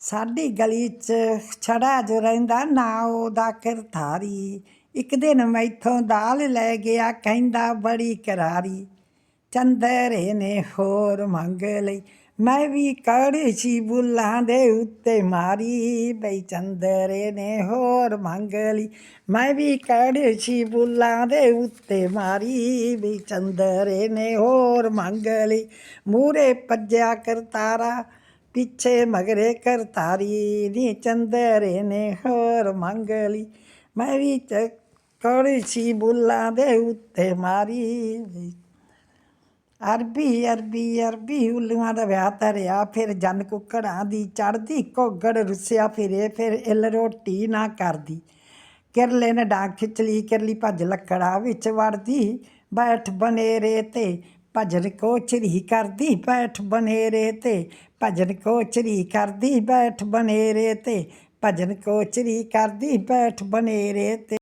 ਸਾਡੀ ਗਲੀ 'ਚ ਛੜਾ ਜੋ ਰਹਿੰਦਾ ਨਾ ਉਹਦਾ ਕਿਰਥਾਰੀ ਇੱਕ ਦਿਨ ਮੈਥੋਂ ਦਾਲ ਲੈ ਗਿਆ, ਕਹਿੰਦਾ ਬੜੀ ਕਰਾਰੀ। ਚੰਦਰੇ ਨੇ ਹੋਰ ਮੰਗ ਲਈ, ਮੈਂ ਵੀ ਕੜਛੀ ਬੁੱਲਾਂ ਦੇ ਉੱਤੇ ਮਾਰੀ। ਬਈ ਚੰਦਰੇ ਨੇ ਹੋਰ ਮੰਗ ਲਈ, ਮੈਂ ਵੀ ਕੜਛੀ ਬੁੱਲਾਂ ਦੇ ਉੱਤੇ ਮਾਰੀ। ਬਈ ਚੰਦਰੇ ਨੇ ਹੋਰ ਮੰਗ ਲਈ ਮੂਰੇ ਭੱਜਿਆ ਕਰਤਾਰਾ। ਪਿੱਛੇ ਮਗਰੇ ਕਰਤਾਰੀ ਨੀ ਚੰਦਰੇ ਨੇ ਹੋਰ ਮੰਗ ਮੈਂ ਵੀ ਚ ਕੜਛੀ ਬੁੱਲਾਂ ਦੇ ਉੱਤੇ ਮਾਰੀ। ਅਰਬੀ ਅਰਬੀ ਅਰਬੀ ਉੱਲੂਆਂ ਦਾ ਵਿਆਹ ਧਰਿਆ, ਫਿਰ ਜਨ ਕੁੱਕੜਾਂ ਦੀ ਚੜਦੀ ਘੋਗੜ ਰੁੱਸਿਆ, ਫਿਰੇ, ਫਿਰ ਇਲ ਰੋਟੀ ਨਾ ਕਰਦੀ। ਕਿਰਲੇ ਨੇ ਡਾਂਗ ਖਿੱਚ ਲਈ, ਕਿਰਲੀ ਭੱਜ ਲੱਕੜਾ ਵਿੱਚ ਵੜਦੀ। ਬੈਠ ਬਨੇਰੇ ਤੇ ਭਜਨ ਕੋਚਰੀ ਕਰਦੀ ਬੈਠ ਬਨੇਰੇ ਤੇ, ਭਜਨ ਕੋਚਰੀ ਕਰਦੀ ਬੈਠ ਬਨੇਰੇ ਤੇ, ਭਜਨ ਕੋਚਰੀ ਕਰਦੀ ਬੈਠ ਬਨੇਰੇ ਤੇ।